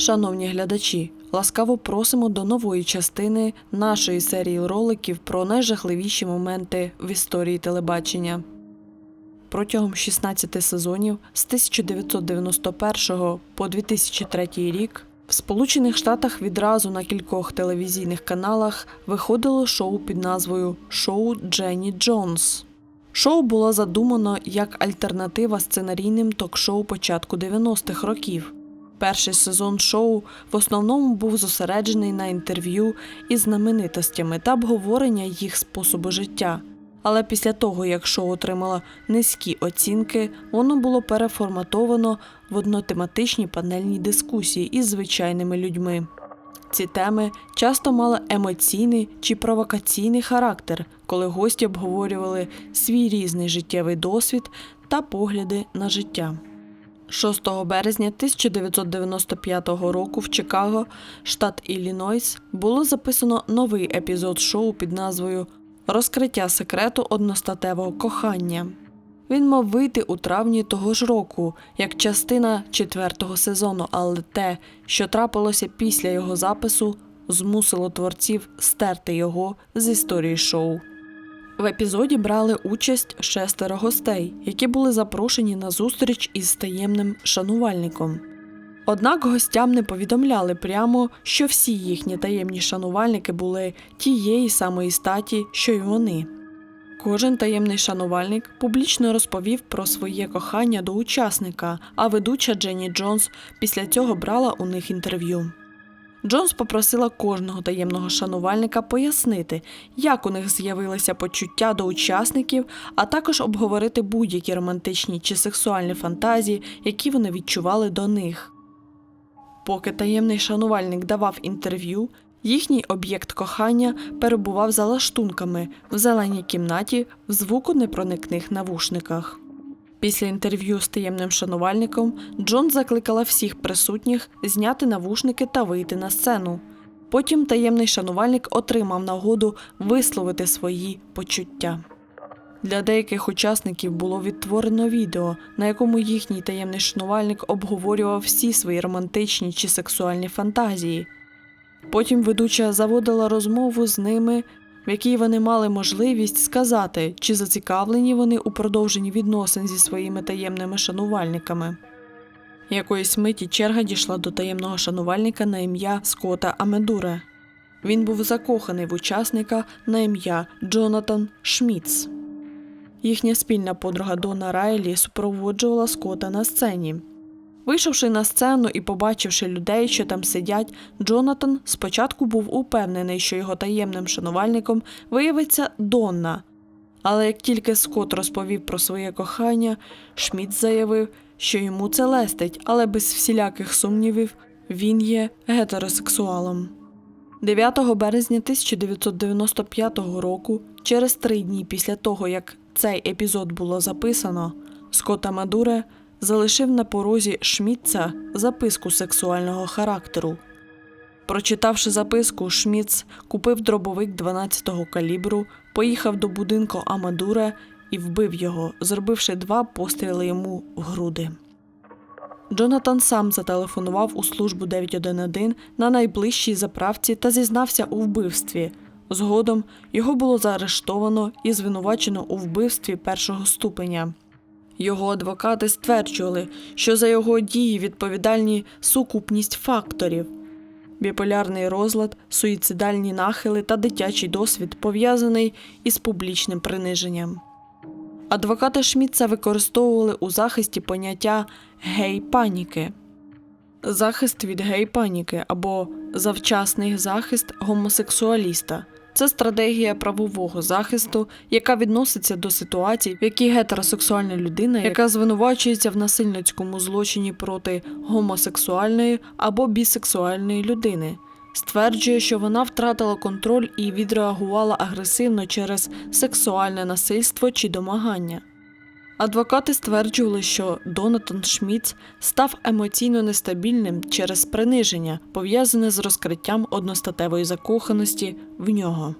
Шановні глядачі, ласкаво просимо до нової частини нашої серії роликів про найжахливіші моменти в історії телебачення. Протягом 16 сезонів з 1991 по 2003 рік в Сполучених Штатах відразу на кількох телевізійних каналах виходило шоу під назвою Шоу Дженні Джонс. Шоу було задумано як альтернатива сценарійним ток-шоу початку 90-х років. Перший сезон шоу в основному був зосереджений на інтерв'ю із знаменитостями та обговорення їх способу життя. Але після того, як шоу отримало низькі оцінки, воно було переформатовано в однотематичні панельні дискусії із звичайними людьми. Ці теми часто мали емоційний чи провокаційний характер, коли гості обговорювали свій різний життєвий досвід та погляди на життя. 6 березня 1995 року в Чикаго, штат Іллінойс, було записано новий епізод шоу під назвою Розкриття секрету одностатевого кохання. Він мав вийти у травні того ж року, як частина четвертого сезону, але те, що трапилося після його запису, змусило творців стерти його з історії шоу. В епізоді брали участь шестеро гостей, які були запрошені на зустріч із таємним шанувальником. Однак гостям не повідомляли прямо, що всі їхні таємні шанувальники були тієї самої статі, що й вони. Кожен таємний шанувальник публічно розповів про своє кохання до учасника, а ведуча Дженні Джонс після цього брала у них інтерв'ю. Джонс попросила кожного таємного шанувальника пояснити, як у них з'явилися почуття до учасників, а також обговорити будь-які романтичні чи сексуальні фантазії, які вони відчували до них. Поки таємний шанувальник давав інтерв'ю, їхній об'єкт кохання перебував за лаштунками в зеленій кімнаті в звуконепроникних навушниках. Після інтерв'ю з таємним шанувальником Джон закликала всіх присутніх зняти навушники та вийти на сцену. Потім таємний шанувальник отримав нагоду висловити свої почуття. Для деяких учасників було відтворено відео, на якому їхній таємний шанувальник обговорював всі свої романтичні чи сексуальні фантазії. Потім ведуча заводила розмову з ними, в якій вони мали можливість сказати, чи зацікавлені вони у продовженні відносин зі своїми таємними шанувальниками. Якоїсь миті черга дійшла до таємного шанувальника на ім'я Скота Амедуре. Він був закоханий в учасника на ім'я Джонатан Шміц. Їхня спільна подруга Дона Райлі супроводжувала Скота на сцені. Вийшовши на сцену і побачивши людей, що там сидять, Джонатан спочатку був упевнений, що його таємним шанувальником виявиться Донна. Але як тільки Скот розповів про своє кохання, Шміт заявив, що йому це лестить, але без всіляких сумнівів він є гетеросексуалом. 9 березня 1995 року, через три дні після того, як цей епізод було записано, Скотта Мадуре залишив на порозі Шмітца записку сексуального характеру. Прочитавши записку, Шміц купив дробовик 12-го калібру, поїхав до будинку Амадуре і вбив його, зробивши два постріли йому в груди. Джонатан сам зателефонував у службу 911 на найближчій заправці та зізнався у вбивстві. Згодом його було заарештовано і звинувачено у вбивстві першого ступеня. Його адвокати стверджували, що за його дії відповідальні сукупність факторів: біполярний розлад, суїцидальні нахили та дитячий досвід пов'язаний із публічним приниженням. Адвокати Шмітца використовували у захисті поняття гей-паніки. Захист від гей-паніки або завчасний захист гомосексуаліста це стратегія правового захисту, яка відноситься до ситуацій, в якій гетеросексуальна людина, яка звинувачується в насильницькому злочині проти гомосексуальної або бісексуальної людини, стверджує, що вона втратила контроль і відреагувала агресивно через сексуальне насильство чи домагання. Адвокати стверджували, що Донатан Шміц став емоційно нестабільним через приниження, пов'язане з розкриттям одностатевої закоханості в нього.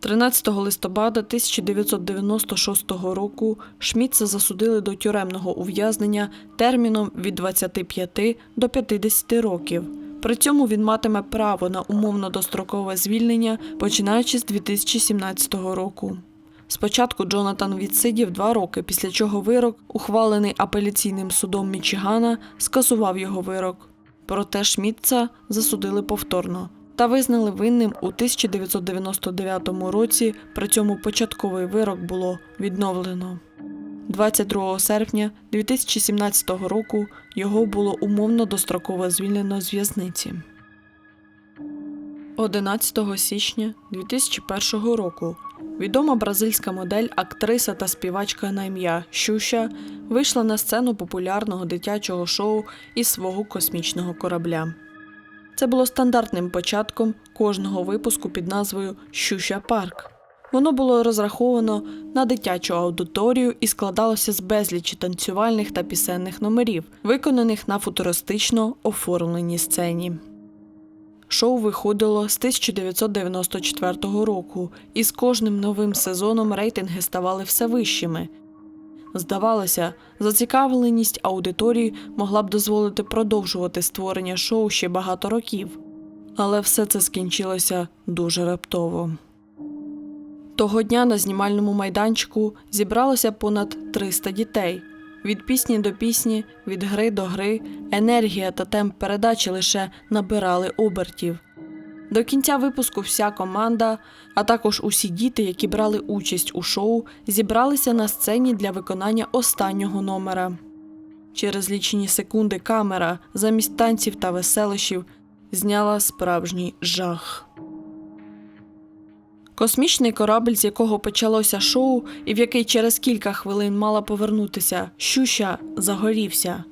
13 листопада 1996 року Шмітца засудили до тюремного ув'язнення терміном від 25 до 50 років. При цьому він матиме право на умовно дострокове звільнення, починаючи з 2017 року. Спочатку Джонатан відсидів два роки, після чого вирок, ухвалений апеляційним судом Мічигана, скасував його вирок. Проте Шмітца засудили повторно та визнали винним у 1999 році. При цьому початковий вирок було відновлено. 22 серпня 2017 року його було умовно достроково звільнено з в'язниці. 11 січня 2001 року відома бразильська модель, актриса та співачка на ім'я Щуща вийшла на сцену популярного дитячого шоу із свого космічного корабля. Це було стандартним початком кожного випуску під назвою Щуща Парк. Воно було розраховано на дитячу аудиторію і складалося з безлічі танцювальних та пісенних номерів, виконаних на футуристично оформленій сцені. Шоу виходило з 1994 року, і з кожним новим сезоном рейтинги ставали все вищими. Здавалося, зацікавленість аудиторії могла б дозволити продовжувати створення шоу ще багато років. Але все це скінчилося дуже раптово. Того дня на знімальному майданчику зібралося понад 300 дітей. Від пісні до пісні, від гри до гри, енергія та темп передачі лише набирали обертів. До кінця випуску вся команда, а також усі діти, які брали участь у шоу, зібралися на сцені для виконання останнього номера. Через лічені секунди камера замість танців та веселощів зняла справжній жах. Космічний корабль, з якого почалося шоу, і в який через кілька хвилин мала повернутися щуща, загорівся.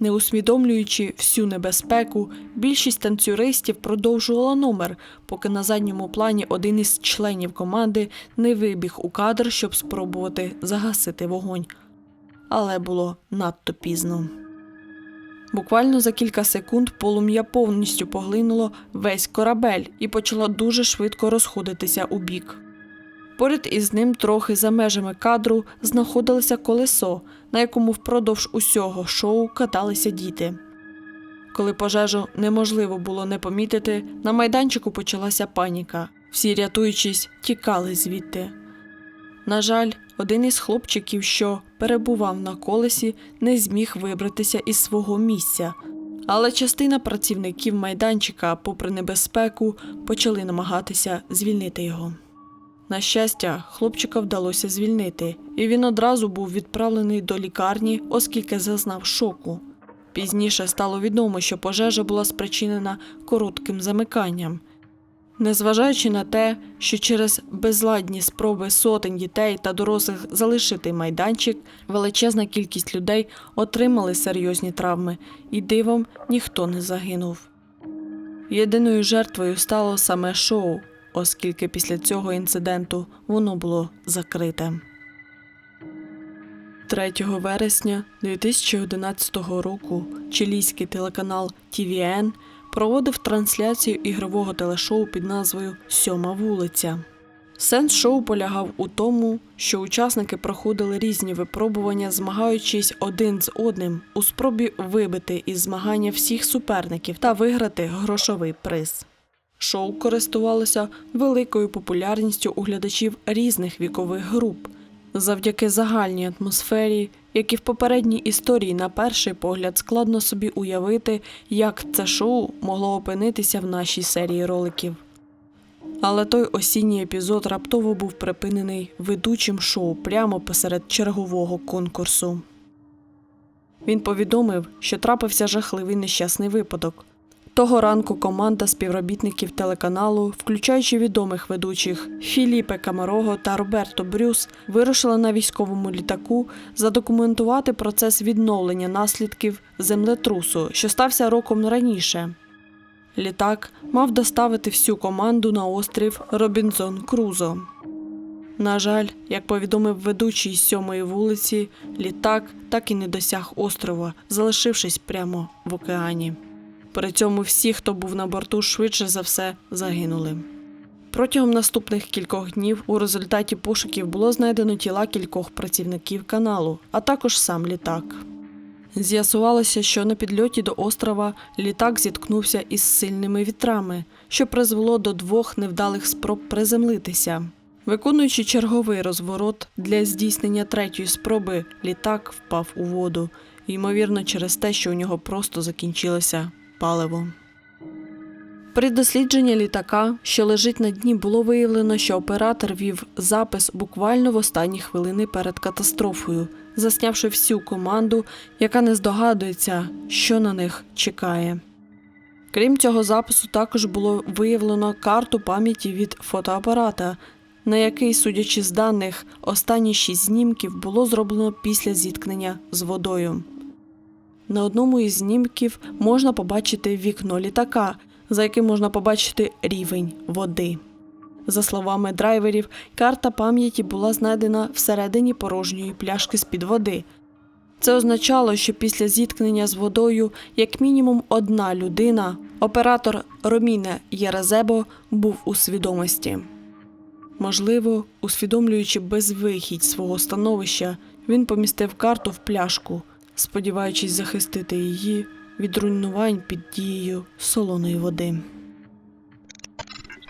Не усвідомлюючи всю небезпеку, більшість танцюристів продовжувала номер, поки на задньому плані один із членів команди не вибіг у кадр, щоб спробувати загасити вогонь. Але було надто пізно. Буквально за кілька секунд полум'я повністю поглинуло весь корабель і почало дуже швидко розходитися у бік. Поряд із ним, трохи за межами кадру, знаходилося колесо, на якому впродовж усього шоу каталися діти. Коли пожежу неможливо було не помітити, на майданчику почалася паніка. Всі, рятуючись, тікали звідти. На жаль, один із хлопчиків, що перебував на колесі, не зміг вибратися із свого місця. Але частина працівників майданчика, попри небезпеку, почали намагатися звільнити його. На щастя, хлопчика вдалося звільнити, і він одразу був відправлений до лікарні, оскільки зазнав шоку. Пізніше стало відомо, що пожежа була спричинена коротким замиканням. Незважаючи на те, що через безладні спроби сотень дітей та дорослих залишити майданчик, величезна кількість людей отримали серйозні травми, і дивом ніхто не загинув. Єдиною жертвою стало саме шоу, оскільки після цього інциденту воно було закрите. 3 вересня 2011 року чилійський телеканал TVN проводив трансляцію ігрового телешоу під назвою Сьома вулиця. Сенс шоу полягав у тому, що учасники проходили різні випробування, змагаючись один з одним у спробі вибити із змагання всіх суперників та виграти грошовий приз. Шоу користувалося великою популярністю у глядачів різних вікових груп. Завдяки загальній атмосфері, як і в попередній історії, на перший погляд складно собі уявити, як це шоу могло опинитися в нашій серії роликів. Але той осінній епізод раптово був припинений ведучим шоу прямо посеред чергового конкурсу. Він повідомив, що трапився жахливий нещасний випадок. Того ранку команда співробітників телеканалу, включаючи відомих ведучих Філіпе Камарого та Роберто Брюс, вирушила на військовому літаку задокументувати процес відновлення наслідків землетрусу, що стався роком раніше. Літак мав доставити всю команду на острів Робінзон Крузо. На жаль, як повідомив ведучий з сьомої вулиці, літак так і не досяг острова, залишившись прямо в океані. При цьому всі, хто був на борту, швидше за все загинули. Протягом наступних кількох днів у результаті пошуків було знайдено тіла кількох працівників каналу, а також сам літак. З'ясувалося, що на підльоті до острова літак зіткнувся із сильними вітрами, що призвело до двох невдалих спроб приземлитися. Виконуючи черговий розворот для здійснення третьої спроби, літак впав у воду, ймовірно, через те, що у нього просто закінчилося паливо. При дослідженні літака, що лежить на дні, було виявлено, що оператор вів запис буквально в останні хвилини перед катастрофою, заснявши всю команду, яка не здогадується, що на них чекає. Крім цього запису, також було виявлено карту пам'яті від фотоапарата, на який, судячи з даних, останні шість знімків було зроблено після зіткнення з водою. На одному із знімків можна побачити вікно літака, за яким можна побачити рівень води. За словами драйверів, карта пам'яті була знайдена всередині порожньої пляшки з-під води. Це означало, що після зіткнення з водою як мінімум одна людина, оператор Роміне Єрезебо, був у свідомості. Можливо, усвідомлюючи безвихідь свого становища, він помістив карту в пляшку, сподіваючись захистити її від руйнувань під дією солоної води.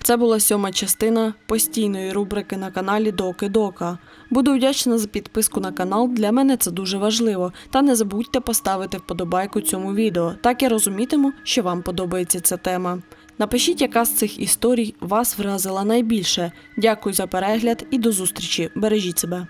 Це була сьома частина постійної рубрики на каналі Доки Дока. Буду вдячна за підписку на канал. Для мене це дуже важливо. Та не забудьте поставити вподобайку цьому відео. Так я розумітиму, що вам подобається ця тема. Напишіть, яка з цих історій вас вразила найбільше. Дякую за перегляд і до зустрічі. Бережіть себе.